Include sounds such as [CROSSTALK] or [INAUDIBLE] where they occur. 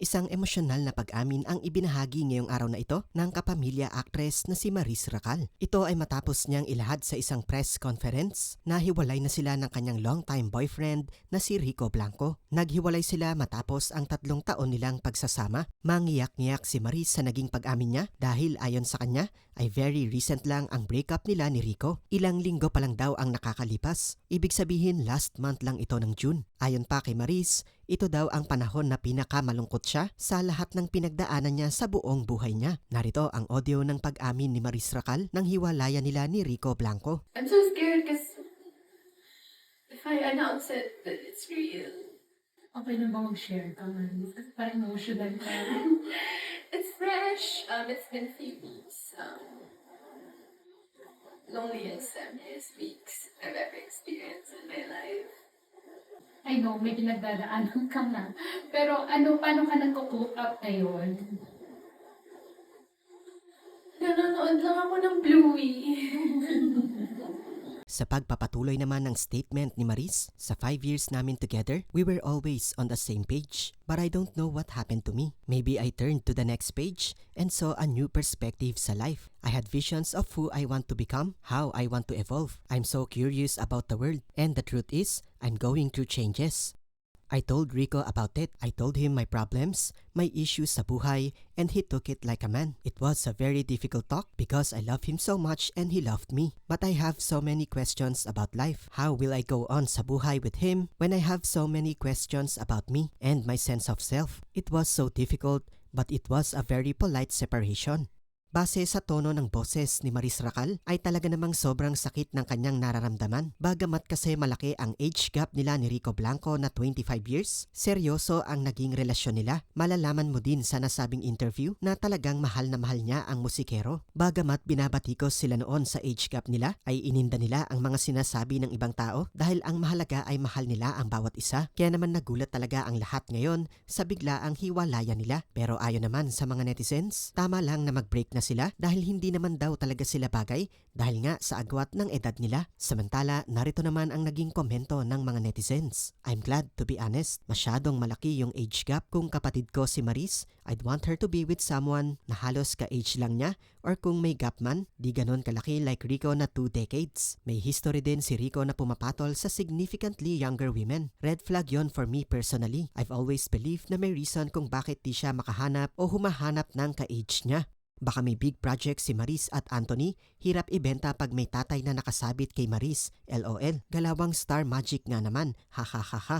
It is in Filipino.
Isang emosyonal na pag-amin ang ibinahagi ngayong araw na ito ng kapamilya actress na si Maris Racal. Ito ay matapos niyang ilahad sa isang press conference na hiwalay na sila ng kanyang longtime boyfriend na si Rico Blanco. Naghiwalay sila matapos ang tatlong taon nilang pagsasama. Mangiyak-ngiyak si Maris sa naging pag-amin niya dahil ayon sa kanya ay very recent lang ang breakup nila ni Rico. Ilang linggo pa lang daw ang nakakalipas. Ibig sabihin last month lang ito ng June. Ayon pa kay Maris, ito daw ang panahon na pinakamalungkot siya sa lahat ng pinagdaanan niya sa buong buhay niya. Narito ang audio ng pag-amin ni Maris Racal ng hiwalayan nila ni Rico Blanco. I'm so scared because if I announce it that it's real, Okay na ba mag-share ka man? Parang emotional ka. [LAUGHS] it's fresh. Um, it's been a few weeks. Um, loneliest, happiest weeks I've ever experienced in my life. I know, may pinagdadaanan ka na. Pero ano, paano ka nagko-cope up ngayon? Nanonood lang ako ng Bluey. [LAUGHS] Sa pagpapatuloy naman ng statement ni Maris, sa five years namin together, we were always on the same page. But I don't know what happened to me. Maybe I turned to the next page and saw a new perspective sa life. I had visions of who I want to become, how I want to evolve. I'm so curious about the world. And the truth is, I'm going through changes. I told Rico about it. I told him my problems, my issues sa buhay, and he took it like a man. It was a very difficult talk because I love him so much and he loved me. But I have so many questions about life. How will I go on sa buhay with him when I have so many questions about me and my sense of self? It was so difficult, but it was a very polite separation. Base sa tono ng boses ni Maris Racal ay talaga namang sobrang sakit ng kanyang nararamdaman. Bagamat kasi malaki ang age gap nila ni Rico Blanco na 25 years, seryoso ang naging relasyon nila. Malalaman mo din sa nasabing interview na talagang mahal na mahal niya ang musikero. Bagamat binabatikos sila noon sa age gap nila, ay ininda nila ang mga sinasabi ng ibang tao dahil ang mahalaga ay mahal nila ang bawat isa. Kaya naman nagulat talaga ang lahat ngayon sa biglaang hiwalayan nila. Pero ayon naman sa mga netizens, tama lang na mag-break na sila dahil hindi naman daw talaga sila bagay dahil nga sa agwat ng edad nila. Samantala, narito naman ang naging komento ng mga netizens. I'm glad to be honest, masyadong malaki yung age gap. Kung kapatid ko si Maris, I'd want her to be with someone na halos ka-age lang niya or kung may gap man, di ganon kalaki like Rico na 2 decades. May history din si Rico na pumapatol sa significantly younger women. Red flag yon for me personally. I've always believed na may reason kung bakit di siya makahanap o humahanap ng ka-age niya. Baka may big project si Maris at Anthony, hirap ibenta pag may tatay na nakasabit kay Maris. LOL, galawang star magic nga naman. Ha ha ha ha.